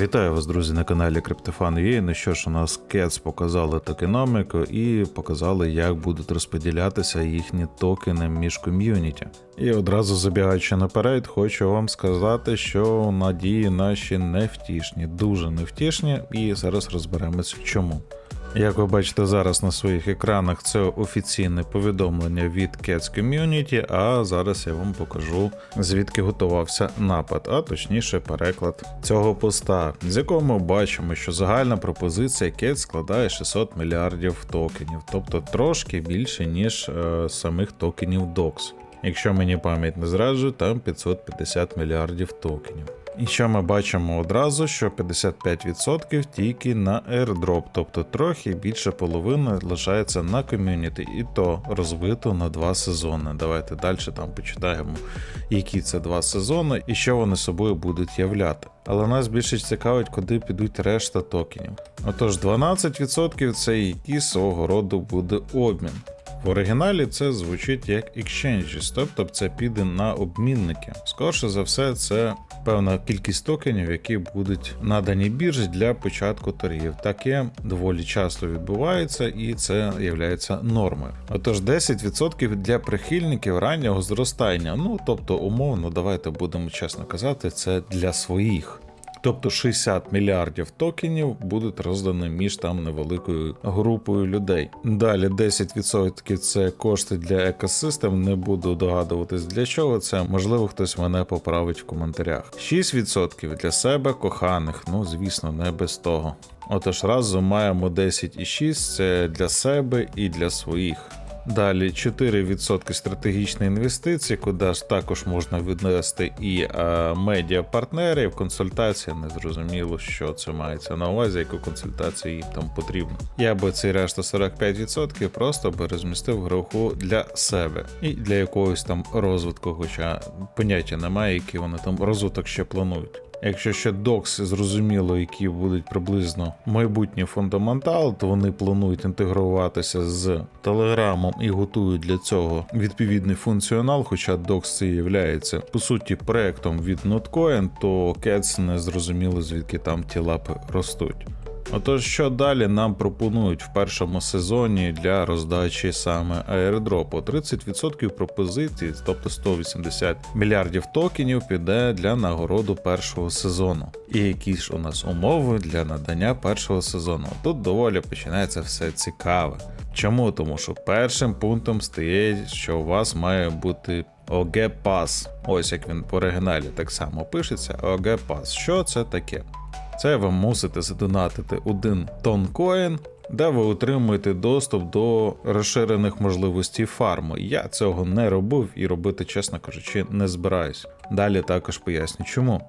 Вітаю вас, друзі, на каналі CryptoFan.ua. Ну що ж, у нас Кец показали токеноміку і показали, як будуть розподілятися їхні токени між ком'юніті. І одразу забігаючи наперед, хочу вам сказати, що надії наші невтішні, дуже невтішні, і зараз розберемось чому. Як ви бачите зараз на своїх екранах, це офіційне повідомлення від Cats Community, а зараз я вам покажу, звідки готувався напад, а точніше переклад цього поста, з якого ми бачимо, що загальна пропозиція Cats складає 600 мільярдів токенів, тобто трошки більше, ніж е, самих токенів DOX. Якщо мені пам'ять не зраджує, там 550 мільярдів токенів. І що ми бачимо одразу, що 55% тільки на airdrop, тобто трохи більше половини лишається на ком'юніті, і то розбито на два сезони. Давайте далі там почитаємо, які це два сезони і що вони собою будуть являти. Але нас більше цікавить, куди підуть решта токенів. Отож, 12% це який свого роду буде обмін. В оригіналі це звучить як exchanges, тобто це піде на обмінники. Скорше за все, це певна кількість токенів, які будуть надані біржі для початку торгів. Таке доволі часто відбувається, і це є нормою. Отож, 10% для прихильників раннього зростання. Ну тобто, умовно, давайте будемо чесно казати, це для своїх. Тобто 60 мільярдів токенів будуть роздані між там невеликою групою людей. Далі 10% це кошти для екосистем. Не буду догадуватись для чого це. Можливо, хтось мене поправить в коментарях. 6% для себе коханих. Ну звісно, не без того. Отож, разом маємо 10,6 це для себе і для своїх. Далі 4% стратегічної інвестиції, куди ж також можна віднести і е, медіа-партнерів, консультація. Не зрозуміло, що це мається на увазі, яку консультацію їм там потрібно. Я би цей решта 45% просто би розмістив гроху для себе і для якогось там розвитку, хоча поняття немає, який вони там розвиток ще планують. Якщо ще докс зрозуміло, які будуть приблизно майбутні фундаментали, то вони планують інтегруватися з Телеграмом і готують для цього відповідний функціонал. Хоча докс це є по суті проектом від Notcoin, то Cats не зрозуміло звідки там ті лапи ростуть. Отож, що далі нам пропонують в першому сезоні для роздачі саме аеродропу? 30% пропозицій, тобто 180 мільярдів токенів, піде для нагороду першого сезону. І які ж у нас умови для надання першого сезону? Тут доволі починається все цікаве. Чому? Тому що першим пунктом стає, що у вас має бути Pass. Ось як він по оригіналі так само пишеться. Pass. Що це таке? Це ви мусите задонатити один тонкоін, де ви отримуєте доступ до розширених можливостей фарму. Я цього не робив і робити, чесно кажучи, не збираюсь. Далі також поясню чому.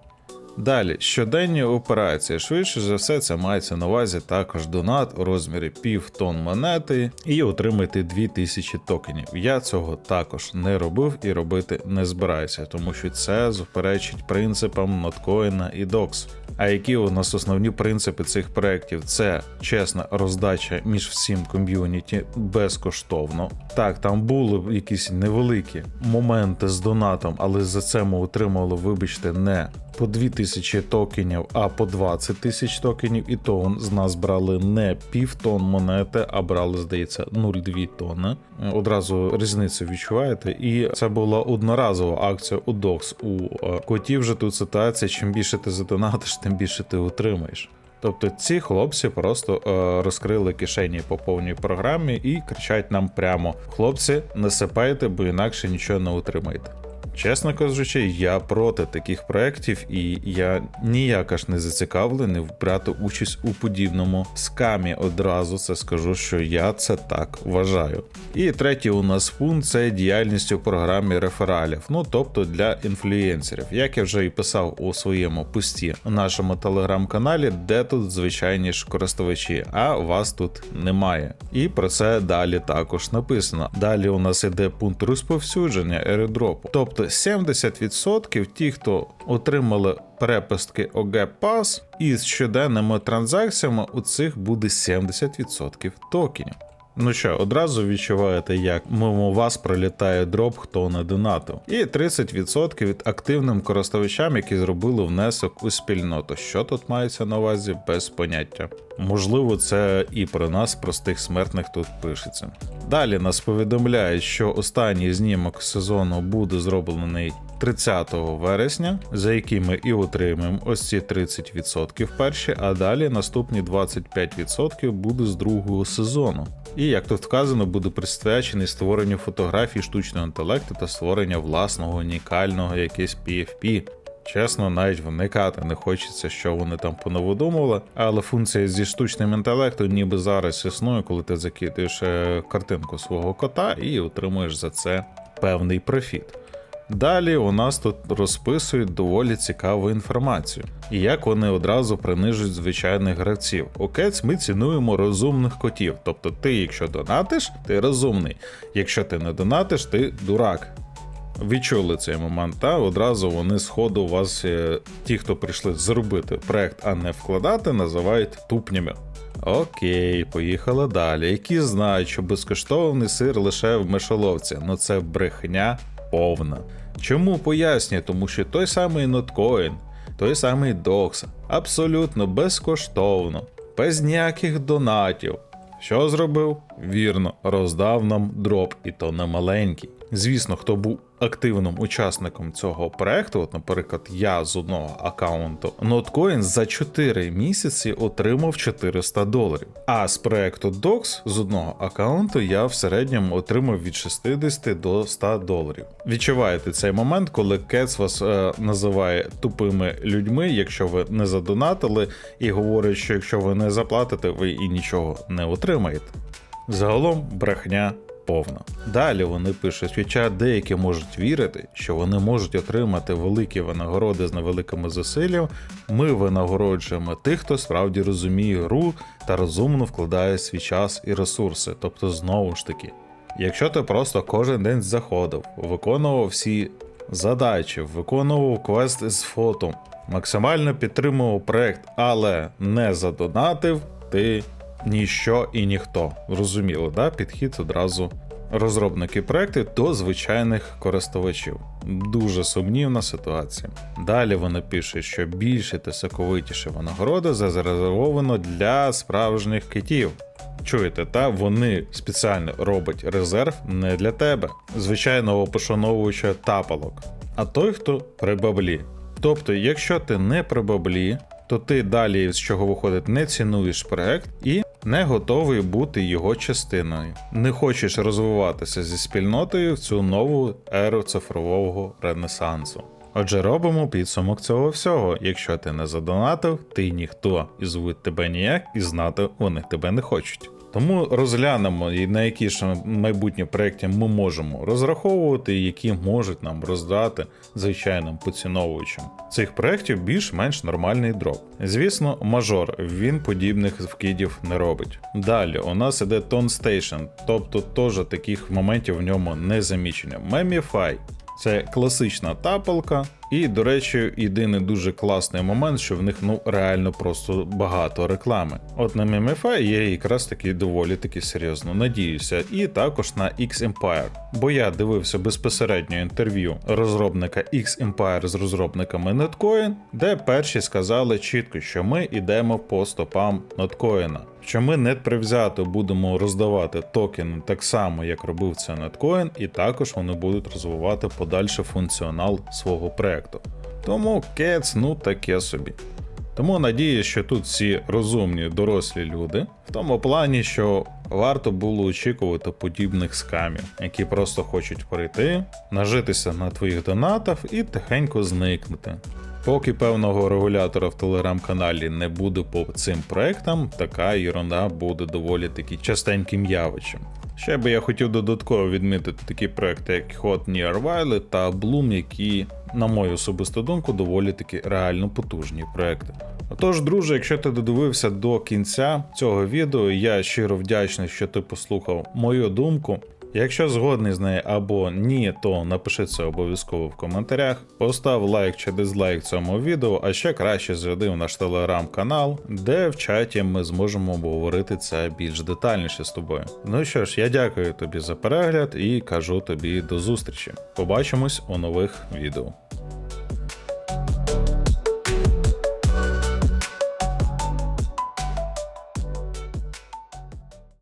Далі, щоденні операції. Швидше за все, це мається на увазі також донат у розмірі пів тонн монети і отримати 2000 токенів. Я цього також не робив і робити не збираюся, тому що це заперечить принципам ноткоїна і докс. А які у нас основні принципи цих проєктів? Це чесна роздача між всім ком'юніті безкоштовно. Так, там були якісь невеликі моменти з донатом, але за це ми отримали, вибачте, не по 2000 токенів, а по 20 тисяч токенів, і то з нас брали не пів тонн монети, а брали, здається, 0,2 тонни. Одразу різницю відчуваєте. І це була одноразова акція у DOX. У е, котів же тут ситуація: чим більше ти задонатиш, тим більше ти отримаєш. Тобто ці хлопці просто е, розкрили кишені по повній програмі і кричать нам прямо: хлопці, не сипайте, бо інакше нічого не отримаєте. Чесно кажучи, я проти таких проєктів, і я ніяк аж не зацікавлений брати участь у подібному скамі. Одразу це скажу, що я це так вважаю. І третій у нас пункт це діяльність у програмі рефералів, ну тобто для інфлюєнсерів, як я вже і писав у своєму пості нашому телеграм-каналі, де тут звичайні ж користувачі, а вас тут немає. І про це далі також написано. Далі у нас іде пункт розповсюдження аеродропу. Тобто 70% ті, хто отримали перепустки OG Pass, із щоденними транзакціями у цих буде 70% токенів. Ну що, одразу відчуваєте, як мимо вас пролітає дроп, хто не донатив. І 30% від активним користувачам, які зробили внесок у спільноту. Що тут мається на увазі, без поняття. Можливо, це і про нас, простих смертних, тут пишеться. Далі нас повідомляють, що останній знімок сезону буде зроблений 30 вересня, за який ми і отримаємо ось ці 30% перші, а далі наступні 25% буде з другого сезону. І як тут вказано, буде присвячений створенню фотографій штучного інтелекту та створення власного унікального якесь PFP. Чесно, навіть вникати не хочеться, що вони там понавидумували, але функція зі штучним інтелектом ніби зараз існує, коли ти закидуєш е, картинку свого кота і отримуєш за це певний профіт. Далі у нас тут розписують доволі цікаву інформацію, і як вони одразу принижують звичайних гравців. У ми цінуємо розумних котів. Тобто, ти, якщо донатиш, ти розумний. Якщо ти не донатиш, ти дурак. Відчули цей момент, та одразу вони сходу у вас, е, ті, хто прийшли зробити проект, а не вкладати, називають тупнями. Окей, поїхали далі. Які знають, що безкоштовний сир лише в мишоловці, ну це брехня повна. Чому пояснюю? Тому що той самий ноткоін, той самий докс, абсолютно безкоштовно, без ніяких донатів. Що зробив? Вірно, роздав нам дроп, і то не маленький. Звісно, хто був активним учасником цього проекту, от, наприклад, я з одного аккаунту, Notcoin за 4 місяці отримав 400 доларів. А з проекту Docs з одного аккаунту я в середньому отримав від 60 до 100 доларів. Відчуваєте цей момент, коли Кец вас е, називає тупими людьми, якщо ви не задонатили, і говорить, що якщо ви не заплатите, ви і нічого не отримаєте. Загалом брехня повна. Далі вони пишуть, хоча деякі можуть вірити, що вони можуть отримати великі винагороди з невеликими зусиллям, ми винагороджуємо тих, хто справді розуміє гру та розумно вкладає свій час і ресурси. Тобто, знову ж таки, якщо ти просто кожен день заходив, виконував всі задачі, виконував квест з фото, максимально підтримував проект, але не задонатив, ти ніщо і ніхто. Зрозуміло, да? Підхід одразу розробники проекту до звичайних користувачів. Дуже сумнівна ситуація. Далі вони пишуть, що більше та соковитіше винагорода зарезервовано для справжніх китів. Чуєте, та вони спеціально роблять резерв не для тебе, звичайного пошановувача тапалок, а той, хто при баблі. Тобто, якщо ти не при баблі, то ти далі, з чого виходить, не цінуєш проект і не готовий бути його частиною. Не хочеш розвиватися зі спільнотою в цю нову еру цифрового ренесансу. Отже, робимо підсумок цього всього. Якщо ти не задонатив, ти ніхто і звуть тебе ніяк, і знати вони тебе не хочуть. Тому розглянемо, і на які ж майбутні проекти ми можемо розраховувати, і які можуть нам роздати звичайним поціновувачам цих проєктів більш-менш нормальний дроп. Звісно, мажор він подібних вкидів не робить. Далі у нас іде Tone Station, тобто теж таких моментів в ньому не замічено. Memify це класична тапалка. І, до речі, єдиний дуже класний момент, що в них ну реально просто багато реклами. От на MMFI є якраз таки доволі таки серйозно надіюся, і також на X-Empire. Бо я дивився безпосередньо інтерв'ю розробника X-Empire з розробниками Netcoin, де перші сказали чітко, що ми йдемо по стопам Notcoin. Що ми не привзято будемо роздавати токени так само, як робив це Netcoin, і також вони будуть розвивати подальший функціонал свого проекту. Тому Cats, ну таке собі. Тому надію, що тут всі розумні дорослі люди, в тому плані, що варто було очікувати подібних скамів, які просто хочуть прийти, нажитися на твоїх донатах і тихенько зникнути. Поки певного регулятора в телеграм-каналі не буде по цим проектам, така ерунда буде доволі таки частеньким явищем. Ще би я хотів додатково відмітити такі проекти, як Hot Near Violet та Bloom, які, на мою особисту думку, доволі таки реально потужні проекти. Отож, друже, якщо ти додивився до кінця цього відео, я щиро вдячний, що ти послухав мою думку. Якщо згодний з нею або ні, то напиши це обов'язково в коментарях. Постав лайк чи дизлайк цьому відео, а ще краще зайди в наш телеграм-канал, де в чаті ми зможемо обговорити це більш детальніше з тобою. Ну що ж, я дякую тобі за перегляд і кажу тобі до зустрічі. Побачимось у нових відео.